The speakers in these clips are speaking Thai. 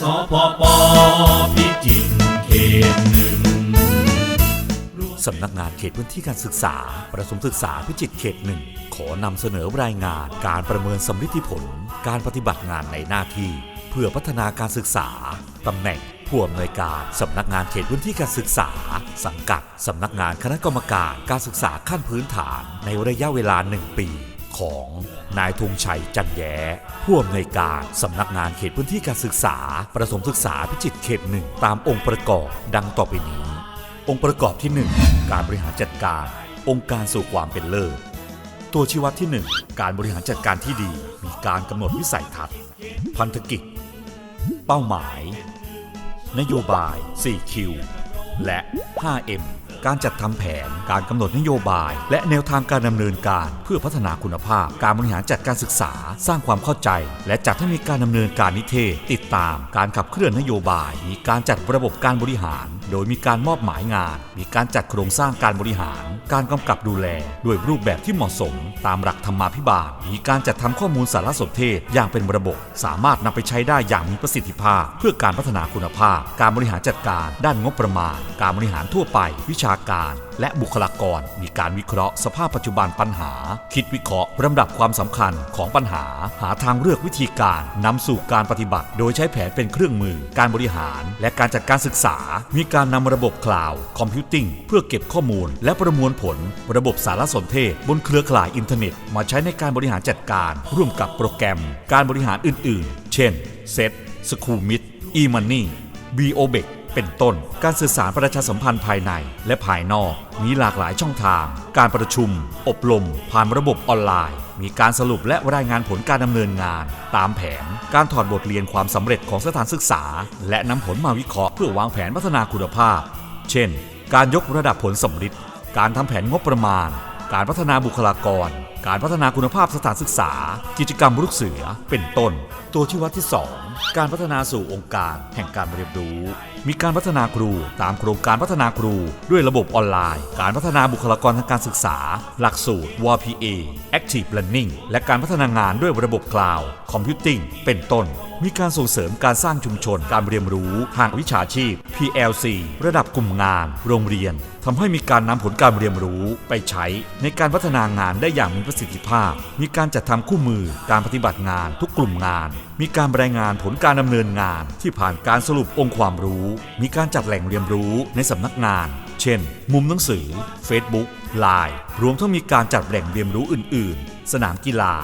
สพปพิจิตรเขตหนึ่งสำนักงานเขตพื้นที่การศึกษา ประสมศึกษาพิจิตรเขตหนึ่งขอนำเสนอรายงานการประเมินสำลิดผล การปฏิบัติงานในหน้าที่ เพื่อพัฒนาการศึกษาตำแหน่งผู้อำนวยการสำนักงานเขตพื้นที่การศึกษา สังกัดสำนักงานคณะกรรมการการศึกษาขั้นพื้นฐานในระยะเวลาหนึ่งปี ของนายธงชัยจันแย้ผู้อำนวยการสำนักงานเขตพื้นที่การศึกษา ประสมศึกษาพิจิตรเขตหนึ่งตามองค์ประกอบดังต่อไปนี้ องค์ประกอบที่ 1 การบริหารจัดการ องค์การสู่ความเป็นเลิศตัวชี้วัดที่ 1 การบริหารจัดการที่ดีมีการกำหนดวิสัยทัศน์ พันธกิจ เป้าหมาย นโยบาย 4Q และ 5M การจัดทำแผน การกำหนดนโยบาย และแนวทางการดำเนินการ เพื่อพัฒนาคุณภาพ การบริหารจัดการศึกษา สร้างความเข้าใจ และจัดให้มีการดำเนินการนิเทศ ติดตามการขับเคลื่อนนโยบาย มีการจัดระบบการบริหาร โดยมีการมอบหมายงาน มีการจัดโครงสร้างการบริหาร การกำกับดูแล ด้วยรูปแบบที่เหมาะสม ตามหลักธรรมาภิบาล มีการจัดทำข้อมูลสารสนเทศอย่างเป็นระบบ สามารถนำไปใช้ได้อย่างมีประสิทธิภาพ เพื่อการพัฒนาคุณภาพ การบริหารจัดการ ด้านงบประมาณ การบริหารทั่วไป วิชาการ และบุคลากร มีการวิเคราะห์สภาพปัจจุบันปัญหา คิดวิเคราะห์ลำดับความสำคัญของปัญหา หาทางเลือกวิธีการนำสู่การปฏิบัติ โดยใช้แผนเป็นเครื่องมือ การบริหาร และการจัดการศึกษา มีการนำระบบคลาวด์คอมพิวติ้งเพื่อเก็บข้อมูล และประมวลผล ระบบสารสนเทศ บนเครือข่ายอินเทอร์เน็ต มาใช้ในการบริหารจัดการ ร่วมกับโปรแกรม การบริหารอื่น ๆ เช่นเซตสคูมิดอีมันนี่ b o b e c เป็นต้น การสื่อสารประชาสัมพันธ์ภายในและภายนอก มีหลากหลายช่องทาง การประชุม อบรม ผ่านระบบออนไลน์ มีการสรุปและรายงานผลการดำเนินงาน ตามแผน การถอดบทเรียนความสำเร็จของสถานศึกษา และนำผลมาวิเคราะห์เพื่อวางแผนพัฒนาคุณภาพ เช่น การยกระดับผลสำลิดการทำแผนงบประมาณ การพัฒนาบุคลากร การพัฒนาคุณภาพสถานศึกษา กิจกรรมลูกเสือ เป็นต้น ตัวชี้วัดที่ 2 การพัฒนาสู่องค์การแห่งการเรียนรู้ มีการพัฒนาครูตามโครงการพัฒนาครูด้วยระบบออนไลน์ การพัฒนาบุคลากรทางการศึกษา หลักสูตร WPA Active Learning และการพัฒนางานด้วยระบบคลาวด์คอมพิวติ้งเป็นต้น มีการส่งเสริมการสร้างชุมชนการเรียนรู้ทางวิชาชีพ PLC ระดับกลุ่มงาน โรงเรียนทำให้มีการนำผลการเรียนรู้ไปใช้ในการพัฒนางานได้อย่างมีประสิทธิภาพ มีการจัดทำคู่มือการปฏิบัติงานทุกกลุ่มงาน มีการรายงานผลการดำเนินงานที่ผ่านการสรุปองค์ความรู้ มีการจัดแหล่งเรียนรู้ในสำนักงาน เช่น มุมหนังสือ Facebook Line รวมทั้งมีการจัดแหล่งเรียนรู้อื่น ๆ สนามกีฬา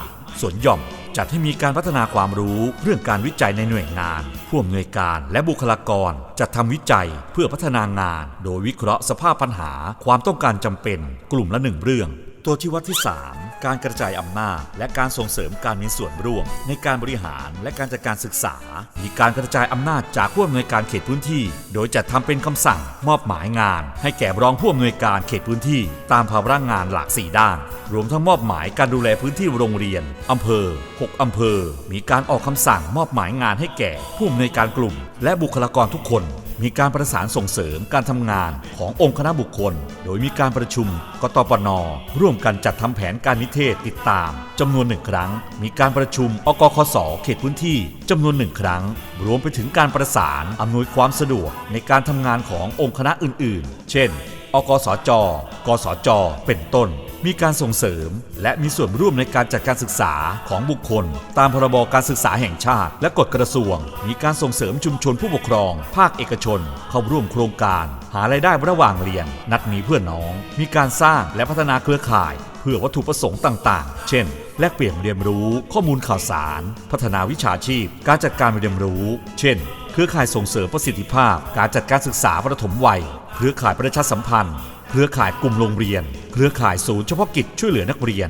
สวนหย่อมจัดให้มีการพัฒนาความรู้เรื่องการวิจัยในหน่วยงานผู้อำนวยการและบุคลากร จัดทำวิจัยเพื่อพัฒนางาน โดยวิเคราะห์สภาพปัญหา ความต้องการจำเป็น กลุ่มละหนึ่งเรื่อง ตัวชี้วัดที่ 3 การกระจายอำนาจ และการส่งเสริมการมีส่วนร่วม ในการบริหารและการจัดการศึกษา มีการกระจายอำนาจจากผู้อำนวยการเขตพื้นที่ โดยจัดทำเป็นคำสั่งมอบหมายงาน ให้แก่รองผู้อำนวยการเขตพื้นที่ ตามภาระงานหลาก4ด้าน รวมทั้งมอบหมายการดูแลพื้นที่โรงเรียนอำเภอ 6อำเภอ มีการออกคำสั่งมอบหมายงานให้แก่ผู้อำนวยการกลุ่ม และบุคลากรทุกคน มีการประสานส่งเสริมการทำงานขององค์คณะบุคคล โดยมีการประชุมกตปน ร่วมกันจัดทำแผนการนิเทศติดตามจำนวนหนึ่งครั้ง มีการประชุมอกคสเขตพื้นที่จำนวนหนึ่งครั้ง รวมไปถึงการประสานอำนวยความสะดวกในการทำงานขององค์คณะอื่นๆ เช่น อกสจ กสจ เป็นต้น มีการส่งเสริม และมีส่วนร่วมในการจัดการศึกษาของบุคคล ตามพรบการศึกษาแห่งชาติ และกฎกระทรวง มีการส่งเสริมชุมชนผู้ปกครอง ภาคเอกชน เข้าร่วมโครงการ หารายได้ระหว่างเรียน นัดมีเพื่อนน้อง มีการสร้างและพัฒนาเครือข่าย เพื่อวัตถุประสงค์ต่างๆ เช่นแลกเปลี่ยนเรียนรู้ข้อมูลข่าวสาร พัฒนาวิชาชีพ การจัดการเรียนรู้ เช่น เครือข่ายส่งเสริมประสิทธิภาพ การจัดการศึกษาประถมวัย เครือข่ายประชาสัมพันธ์ เครือข่ายกลุ่มโรงเรียน เครือข่ายศูนย์เฉพาะกิจช่วยเหลือนักเรียน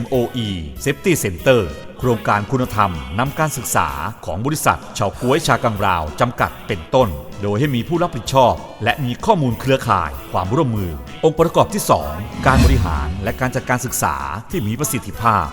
MOE Safety Center โครงการคุณธรรมนำการศึกษาของบริษัทเฉาก้วยชากังราว จำกัดเป็นต้น โดยให้มีผู้รับผิดชอบ และมีข้อมูลเครือข่าย ความร่วมมือ องค์ประกอบที่ 2 การบริหารและการจัดการศึกษาที่มีประสิทธิภาพ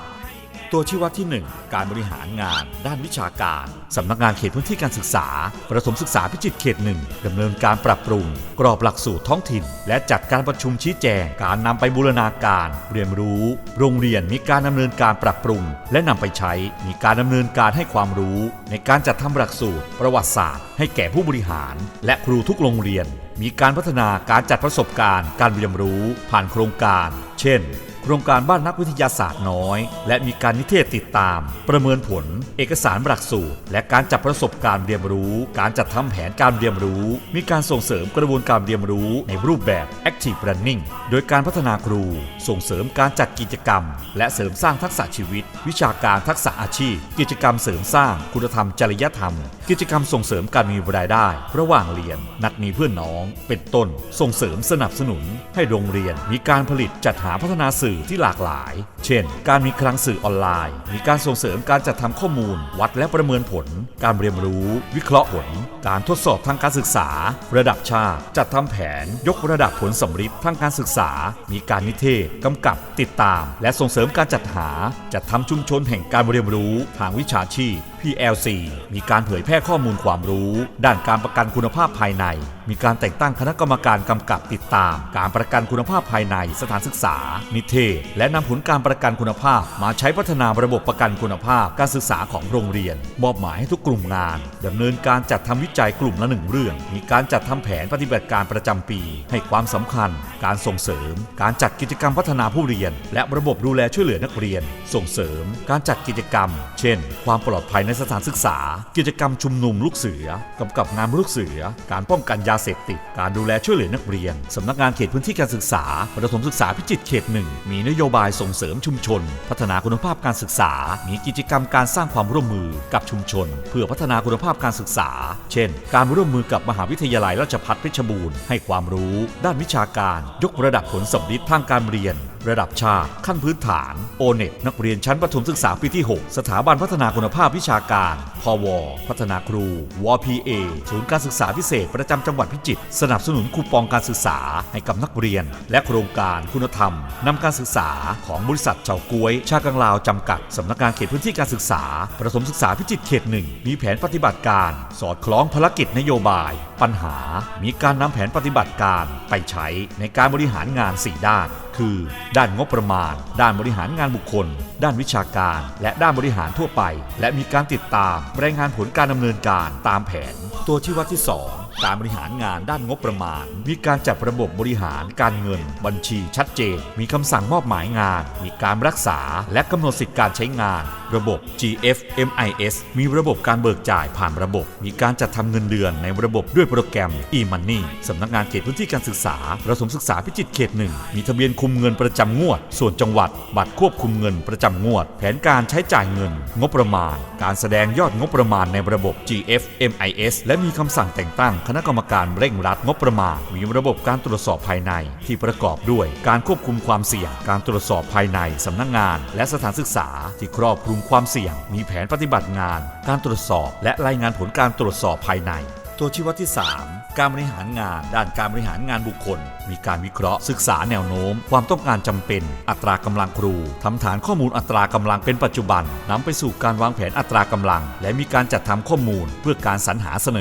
ตัวชี้วัดที่ 1 การบริหารงาน ด้านวิชาการ สำนักงานเขตพื้นที่การศึกษา ประถมศึกษาพิจิตรเขตหนึ่งดำเนินการปรับปรุง กรอบหลักสูตรท้องถิ่น และจัดการประชุมชี้แจง การนำไปบูรณาการ เรียนรู้ โรงเรียนมีการดำเนินการปรับปรุง และนำไปใช้ มีการดำเนินการให้ความรู้ ในการจัดทำหลักสูตร ประวัติศาสตร์ ให้แก่ผู้บริหาร และครูทุกโรงเรียน มีการพัฒนาการจัดประสบการณ์ การเรียนรู้ ผ่านโครงการ เช่น โครงการบ้านนักวิทยาศาสตร์น้อย และมีการนิเทศติดตาม ประเมินผล เอกสารหลักสูตร และการจัดประสบการณ์เรียนรู้ การจัดทำแผนการเรียนรู้ มีการส่งเสริมกระบวนการเรียนรู้ในรูปแบบ Active Learning โดยการพัฒนาครู ส่งเสริมการจัดกิจกรรม และเสริมสร้างทักษะชีวิต วิชาการทักษะอาชีพ กิจกรรมเสริมสร้างคุณธรรมจริยธรรม กิจกรรมส่งเสริมการมีรายได้ ระหว่างเรียน นัดมีเพื่อนน้อง เป็นต้น ส่งเสริมสนับสนุน ให้โรงเรียนมีการผลิตจัดหาพัฒนาสื่อที่หลากหลาย เช่น การมีคลังสื่อออนไลน์ มีการส่งเสริมการจัดทำข้อมูล วัดและประเมินผล การเรียนรู้ วิเคราะห์ผล การทดสอบทางการศึกษา ระดับชาติ จัดทำแผน ยกระดับผลสำฤทธิ์ทางการศึกษา มีการนิเทศกำกับ ติดตาม และส่งเสริมการจัดหา จัดทำชุมชนแห่งการเรียนรู้ทางวิชาชีพ PLC มีการเผยแพร่ข้อมูลความรู้ ด้านการประกันคุณภาพภายใน มีการแต่งตั้งคณะกรรมการกำกับติดตาม การประกันคุณภาพภายในสถานศึกษา นิเทศ และนำผลการประกันคุณภาพ มาใช้พัฒนาระบบประกันคุณภาพการศึกษาของโรงเรียน มอบหมายให้ทุกกลุ่มงานดำเนินการจัดทำวิจัยกลุ่มละหนึ่งเรื่อง มีการจัดทำแผนปฏิบัติการประจำปี ให้ความสำคัญ การส่งเสริม การจัดกิจกรรมพัฒนาผู้เรียน และระบบดูแลช่วยเหลือนักเรียน ส่งเสริม การจัดกิจกรรม เช่น ความปลอดภัยในสถานศึกษา กิจกรรมชุมนุมลูกเสือกำกับงานลูกเสือ การป้องกันยาเสพติด การดูแลช่วยเหลือนักเรียนสำนักงานเขตพื้นที่การศึกษาประถมศึกษาพิจิตรเขตหนึ่งมีนโยบายส่งเสริมชุมชน พัฒนาคุณภาพการศึกษา มีกิจกรรมการสร้างความร่วมมือกับชุมชน เพื่อพัฒนาคุณภาพการศึกษา เช่น การร่วมมือกับมหาวิทยาลัยราชภัฏเพชรบูรณ์ให้ความรู้ ด้านวิชาการ ยกระดับผลสำลิดทางการเรียน ระดับชาติ ขั้นพื้นฐาน โอเน็ตนักเรียนชั้นประถมศึกษาปีที่ 6 สถาบันพัฒนาคุณภาพวิชาการ พว พัฒนาครู วพีเอศูนย์การศึกษาพิเศษประจำจังหวัดพิจิตรสนับสนุนคูปองการศึกษาให้กับนักเรียน และโครงการคุณธรรมนำการศึกษาของบริษัทเฉาก้วย ชากังลาวจำกัดสำนักงานเขตพื้นที่การศึกษา ประถมศึกษาพิจิตรเขตหนึ่งมีแผนปฏิบัติการ สอดคล้องภารกิจนโยบาย ปัญหา มีการนำแผนปฏิบัติการไปใช้ในการบริหารงาน 4 ด้านคือ ด้านงบประมาณ ด้านบริหารงานบุคคล ด้านวิชาการ และด้านบริหารทั่วไป และมีการติดตามรายงานผลการดำเนินการตามแผน ตัวที่วัดที่ 2 การบริหารงานด้านงบประมาณ มีการจัดระบบบริหารการเงิน บัญชีชัดเจน มีคำสั่งมอบหมายงาน มีการรักษา และกำหนดสิทธิการใช้งาน ระบบ GFMIS มีระบบการเบิกจ่ายผ่านระบบ มีการจัดทำเงินเดือนในระบบด้วยโปรแกรม e-money สำนักงานเขตพื้นที่การศึกษาประถมศึกษาพิจิตรเขตหนึ่งมีทะเบียนคุมเงินประจำงวด ส่วนจังหวัด บัตรควบคุมเงินประจำงวด แผนการใช้จ่ายเงิน งบประมาณ การแสดงยอดงบประมาณในระบบ GFMIS และมีคำสั่งแต่งตั้งคณะกรรมการเร่งรัดงบประมาณ มีระบบการตรวจสอบภายในที่ประกอบด้วย การควบคุมความเสี่ยง การตรวจสอบภายในสำนักงาน และสถานศึกษาที่ครอบคลุมความเสี่ยง มีแผนปฏิบัติงาน การตรวจสอบ และรายงานผลการตรวจสอบภายใน ตัวชี้วัดที่ 3 การบริหารงาน ด้านการบริหารงานบุคคลมีการวิเคราะห์ศึกษาแนวโน้ม ความต้องการจำเป็น อัตรากำลังครูทำฐานข้อมูลอัตรากำลังเป็นปัจจุบันนำไปสู่การวางแผนอัตรากำลัง และมีการจัดทำข้อมูล เพื่อการสรรหาเสน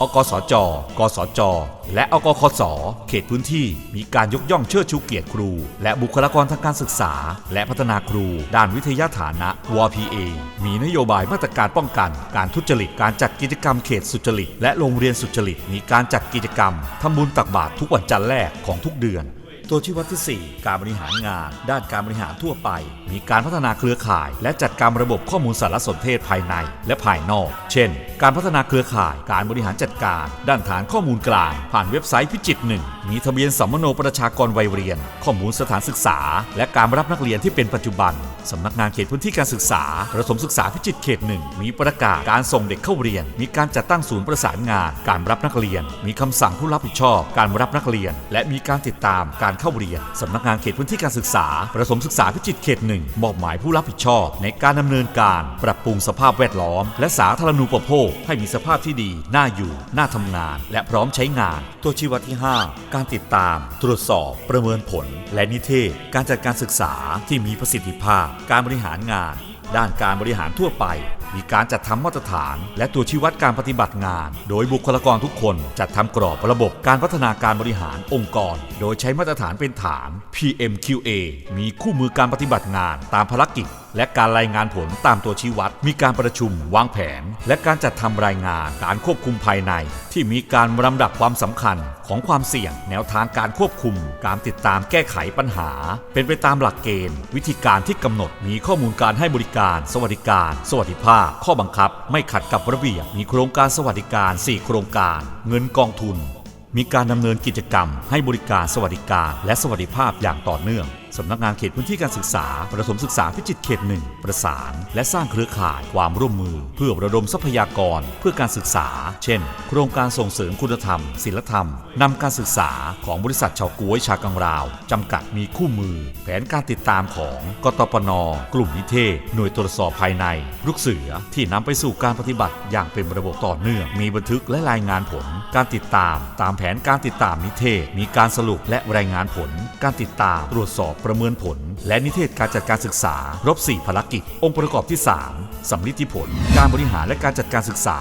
อ อกสจ กสจ และอกคส เขตพื้นที่ มีการยกย่องเชิดชูเกียรติครู และบุคลากรทางการศึกษา และพัฒนาครู ด้านวิทยาฐานะ WPA มีนโยบายมาตรการป้องกัน การทุจริตการจัดกิจกรรมเขตสุจริต และโรงเรียนสุจริตมีการจัดกิจกรรมทำบุญตักบาตรทุกวันจันทร์แรกของทุกเดือน ตัวชี้วัดที่ 4 การบริหารงาน ด้านการบริหารทั่วไป มีการพัฒนาเครือข่าย และจัดการระบบข้อมูลสารสนเทศภายใน และภายนอก เช่น การพัฒนาเครือข่าย การบริหารจัดการ ด้านฐานข้อมูลกลาง ผ่านเว็บไซต์พิจิตรหนึ่งมีทะเบียนสัมมโนประชากรวัยเรียน ข้อมูลสถานศึกษา และการรับนักเรียนที่เป็นปัจจุบัน สำนักงานเขตพื้นที่การศึกษาประถมศึกษาพิจิตรเขตหนึ่งมีประกาศการส่งเด็กเข้าเรียน มีการจัดตั้งศูนย์ประสานงาน การรับนักเรียน มีคำสั่งผู้รับผิดชอบ การรับนักเรียน และมีการติดตามการเข้าเรียนสำนักงานเขตพื้นที่การศึกษาประถมศึกษาพิจิตรเขตหนึ่งมอบหมายผู้รับผิดชอบ ในการดำเนินการปรับปรุงสภาพแวดล้อม และสาธารณูปโภคให้มีสภาพที่ดีน่าอยู่น่าทำงาน และพร้อมใช้งาน ตัวชี้วัดที่ 5 การติดตาม ตรวจสอบ ประเมินผล และนิเทศ การจัดการศึกษาที่มีประสิทธิภาพ การบริหารงาน ด้านการบริหารทั่วไป มีการจัดทำมาตรฐาน และตัวชี้วัดการปฏิบัติงาน โดยบุคลากรทุกคนจัดทำกรอบระบบการพัฒนาการบริหารองค์กร โดยใช้มาตรฐานเป็นฐาน PMQA มีคู่มือการปฏิบัติงานตามภารกิจและการรายงานผลตามตัวชี้วัด มีการประชุม วางแผน และการจัดทำรายงาน การควบคุมภายใน ที่มีการลำดับความสำคัญของความเสี่ยง แนวทางการควบคุม การติดตามแก้ไขปัญหา เป็นไปตามหลักเกณฑ์ วิธีการที่กำหนดมีข้อมูลการให้บริการ สวัสดิการ สวัสดิภาพ ข้อบังคับ ไม่ขัดกับระเบียบมีโครงการสวัสดิการ 4 โครงการ เงินกองทุน มีการดำเนินกิจกรรม ให้บริการสวัสดิการ และสวัสดิภาพอย่างต่อเนื่อง สำนักงานเขตพื้นที่การศึกษา ประถมศึกษาพิจิตรเขตหนึ่งประสาน และสร้างเครือข่ายความร่วมมือ เพื่อระดมทรัพยากรเพื่อการศึกษา เช่น โครงการส่งเสริมคุณธรรมศิลธรรมนำการศึกษาของบริษัทชาวกวยชากังราวจำกัดมีคู่มือ แผนการติดตามของกตปน กลุ่มนิเทศ หน่วยตรวจสอบภายในลูกเสือที่นำไปสู่การปฏิบัติอย่างเป็นระบบต่อเนื่อง มีบันทึกและรายงานผล การติดตาม ตามแผนการติดตามนิเทศ มีการสรุปและรายงานผล การติดตามตรวจสอบประเมินผล และนิเทศการจัดการศึกษา รบ 4 ภารกิจ องค์ประกอบที่ 3สำลิดที่ผล การบริหารและการจัดการศึกษา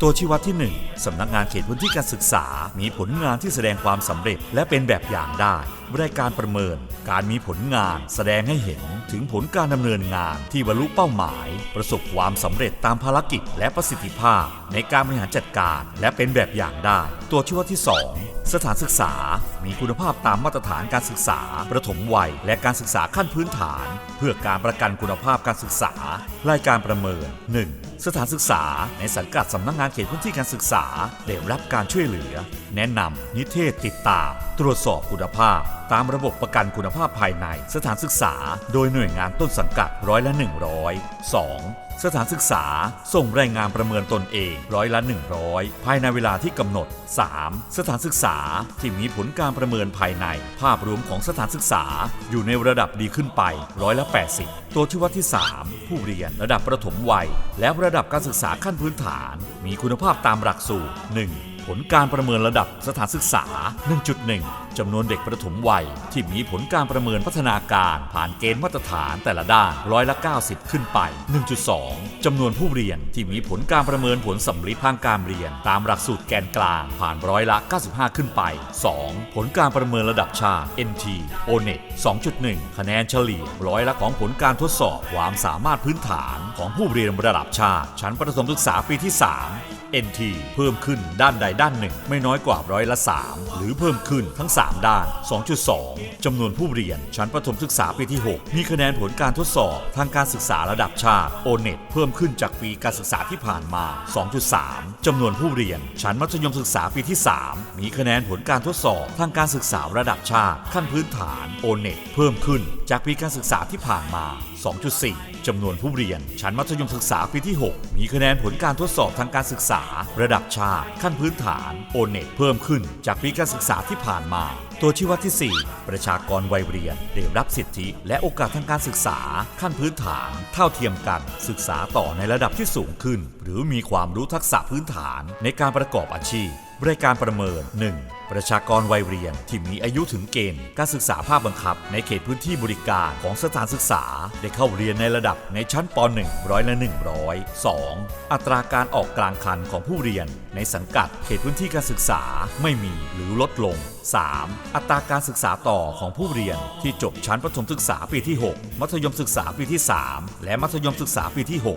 ตัวชี้วัดที่ 1 สำนักงานเขตพื้นที่การศึกษา มีผลงานที่แสดงความสำเร็จ และเป็นแบบอย่างได้ รายการประเมิน การมีผลงานแสดงให้เห็นถึงผลการดำเนินงานที่บรรลุเป้าหมาย ประสบความสำเร็จตามภารกิจและประสิทธิภาพ ในการบริหารจัดการและเป็นแบบอย่างได้ ตัวชี้วัดที่ 2 สถานศึกษา มีคุณภาพตามมาตรฐานการศึกษา ประถมวัย และการศึกษาขั้นพื้นฐาน เพื่อการประกันคุณภาพการศึกษา รายการประเมิน 1. สถานศึกษา ในสังกัดสำนักงานเขตพื้นที่การศึกษาได้รับการช่วยเหลือ แนะนำนิเทศติดตาม ตรวจสอบคุณภาพ ตามระบบประกันคุณภาพภายในสถานศึกษา โดยหน่วยงานต้นสังกัดร้อยละ 100 2. สถานศึกษา ส่งรายงานประเมินตนเองร้อยละ 100 ภายในเวลาที่กำหนด 3. สถานศึกษาที่มีผลการประเมินภายใน ภาพรวมของสถานศึกษา อยู่ในระดับดีขึ้นไปร้อยละ 80 ตัวชี้วัดที่ 3 ผู้เรียนระดับประถมวัย และระดับการศึกษาขั้นพื้นฐาน มีคุณภาพตามหลักสูตร 1. ผลการประเมินระดับสถานศึกษา 1.1 จำนวนเด็กประถมวัย ที่มีผลการประเมินพัฒนาการผ่านเกณฑ์มาตรฐานแต่ละด้านร้อยละ 90 ขึ้นไป 1.2 จำนวนผู้เรียนที่มีผลการประเมินผลสำลิดทางการเรียน ตามหลักสูตรแกนกลางผ่านร้อยละ 95 ขึ้นไป 2. ผลการประเมินระดับชาติ NT ONET 2.1 คะแนนเฉลี่ยร้อยละของผลการทดสอบความสามารถพื้นฐานของผู้เรียนระดับชาติ ชั้นประถมศึกษาปีที่ 3 NT เพิ่มขึ้นด้านใดด้านหนึ่ง ไม่น้อยกว่าร้อยละ 3 หรือเพิ่มขึ้นทั้ง 3 ด้าน 2.2 จำนวนผู้เรียน ชั้นประถมศึกษาปีที่ 6 มีคะแนนผลการทดสอบ ทางการศึกษาระดับชาติ ONET เพิ่มขึ้นจากปีการศึกษาที่ผ่านมา 2.3 จำนวนผู้เรียน ชั้นมัธยมศึกษาปีที่ 3 มีคะแนนผลการทดสอบทางการศึกษาระดับชาติ ขั้นพื้นฐาน ONET เพิ่มขึ้นจากปีการศึกษาที่ผ่านมา 2.4 จำนวนผู้เรียน ชั้นมัธยมศึกษาปีที่ 6 มีคะแนนผลการทดสอบทางการศึกษา ระดับชาติ ขั้นพื้นฐานโอเน็ตเพิ่มขึ้น จากปีการศึกษาที่ผ่านมา ตัวชี้วัดที่ 4 ประชากรวัยเรียนได้รับสิทธิ และโอกาสทางการศึกษา ขั้นพื้นฐาน เท่าเทียมกัน ศึกษาต่อในระดับที่สูงขึ้น หรือมีความรู้ทักษะพื้นฐานในการประกอบอาชีพ รายการประเมิน 1. ประชากรวัยเรียนที่มีอายุถึงเกณฑ์การศึกษาภาคบังคับ ในเขตพื้นที่บริการของสถานศึกษา ได้เข้าเรียนในระดับในชั้นป .1 ร้อยละ100 2. อัตราการออกกลางคันของผู้เรียน ในสังกัดเขตพื้นที่การศึกษาไม่มีหรือลดลง 3. อัตราการศึกษาต่อของผู้เรียนที่จบชั้นประถมศึกษาปีที่ 6 มัธยมศึกษาปีที่ 3 และมัธยมศึกษาปีที่ 6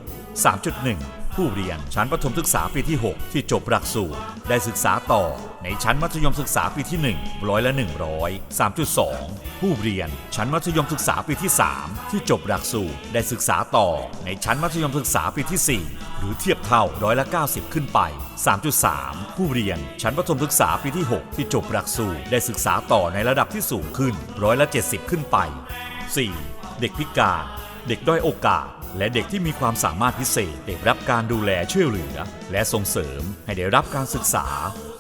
3.1 ผู้เรียนชั้นประถมศึกษาปีที่ 6 ที่จบหลักสูตร ได้ศึกษาต่อในชั้นมัธยมศึกษาปีที่ 1 ร้อยละ 100 3.2 ผู้เรียนชั้นมัธยมศึกษาปีที่ 3 ที่จบหลักสูตร ได้ศึกษาต่อในชั้นมัธยมศึกษาปีที่ 4 หรือเทียบเท่าร้อยละ 90 ขึ้นไป 3.3 ผู้เรียนชั้นประถมศึกษาปีที่ 6 ที่จบหลักสูตร ได้ศึกษาต่อในระดับที่สูงขึ้นร้อยละ 70 ขึ้นไป 4. เด็กพิการ เด็กด้อยโอกาส และเด็กที่มีความสามารถพิเศษได้รับการดูแลช่วยเหลือ และส่งเสริมให้ได้รับการศึกษา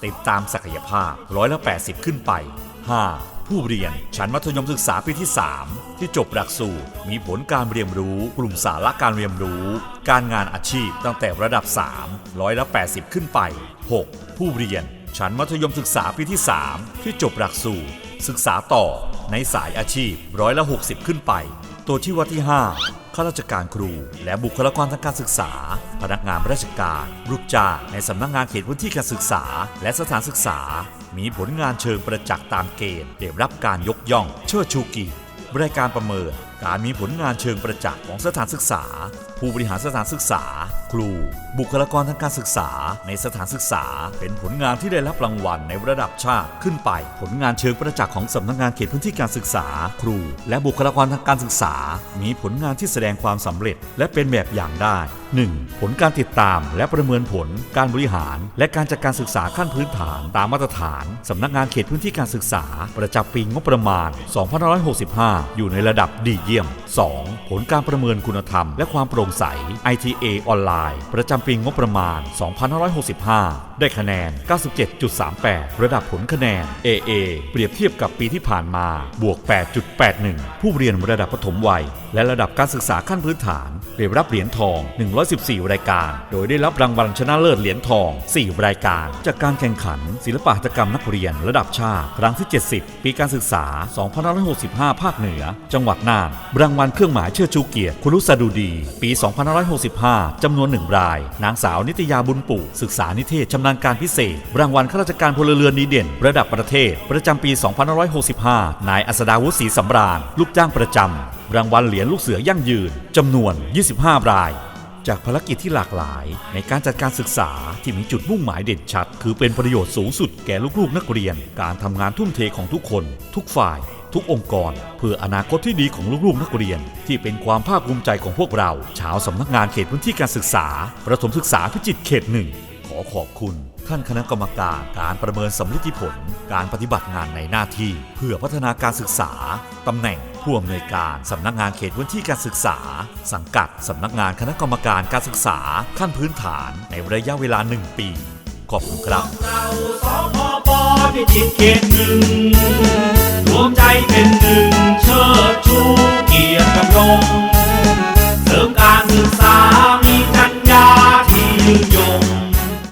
ติดตามศักยภาพร้อยละ80 ขึ้นไป 5. ผู้เรียนชั้นมัธยมศึกษาปีที่ 3 ที่จบหลักสูตรมีผลการเรียนรู้กลุ่มสาระการเรียนรู้ การงานอาชีพตั้งแต่ระดับ3ร้อยละ80 ขึ้นไป 6. ผู้เรียนชั้นมัธยมศึกษาปีที่ 3 ที่จบหลักสูตรศึกษาต่อในสายอาชีพร้อยละ60 ขึ้นไป ตัวที่วัดที่ 5 ข้าราชการครู และบุคลากรทางการศึกษา พนักงานราชการลูกจ้างในสำนักงานเขตพื้นที่การศึกษา และสถานศึกษา มีผลงานเชิงประจักษ์ตามเกณฑ์ได้รับการยกย่อง เชิดชูเกียรติ รายการประเมินการมีผลงานเชิงประจักษ์ของสถานศึกษา ผู้บริหารสถานศึกษา ครู บุคลากรทางการศึกษา ในสถานศึกษา เป็นผลงานที่ได้รับรางวัลในระดับชาติขึ้นไป ผลงานเชิงประจักษ์ของสำนักงานเขตพื้นที่การศึกษา ครู และบุคลากรทางการศึกษา มีผลงานที่แสดงความสำเร็จ และเป็นแบบอย่างได้ 1. ผลการติดตามและประเมินผล การบริหาร และการจัดการศึกษาขั้นพื้นฐาน ตามมาตรฐานสำนักงานเขตพื้นที่การศึกษา ประจำปีงบประมาณ 2565อยู่ในระดับดีเยี่ยม 2. ผลการประเมินคุณธรรม และความโปร่งใส ITA ออนไลน์ ประจำปีงบประมาณ 2565 ได้คะแนน 97.38 ระดับผลคะแนน AA เปรียบเทียบกับปีที่ผ่านมา บวก 8.81 ผู้เรียนระดับปฐมวัย และระดับการศึกษาขั้นพื้นฐานได้รับเหรียญทอง 114 รายการ โดยได้รับรางวัลชนะเลิศเหรียญทอง 4 รายการ จากการแข่งขัน ศิลปหัตถกรรมนักเรียนระดับชาติ ครั้งที่ 70 ปีการศึกษา 2565 ภาคเหนือ จังหวัดน่าน รางวัลเครื่องหมายเชิดชูเกียรติคุณรุษดุดี ปี 2565 จำนวนหนึ่งราย นางสาวนิตยาบุญปู่ศึกษานิเทศชำนาญการพิเศษ รางวัลข้าราชการพลเรือนดีเด่น ระดับประเทศ ประจำปี 2565 นายอัสดาวุฒิศรีสำราญ ลูกจ้างประจำ รางวัลเหรียญลูกเสือยั่งยืนจำนวน 25 ราย จากภารกิจที่หลากหลาย ในการจัดการศึกษาที่มีจุดมุ่งหมายเด่นชัด คือเป็นประโยชน์สูงสุดแก่ลูกๆนักเรียน การทำงานทุ่มเทของทุกคน ทุกฝ่ายทุกองค์กร เพื่ออนาคตที่ดีของลูกๆนักเรียน ที่เป็นความภาคภูมิใจของพวกเรา ชาวสำนักงานเขตพื้นที่การศึกษา ประถมศึกษาพิจิตรเขตหนึ่ง อขอบคุณ ท่านคณะกรรมการการประเมินสำลิดผล การปฏิบัติงานในหน้าที่ เพื่อพัฒนาการศึกษาตำแหน่งผู้อำนวยการสำนักงานเขตพื้นที่การศึกษา สังกัดสำนักงานคณะกรรมการการศึกษาขั้นพื้นฐานในระยะเวลา 1 ปี ขอบคุณครับเราสพปพิจิตรเขตหนึ่งรวมใจเป็นหนึ่งเชิดชูเกียรติดำรงเสริมการศึกษา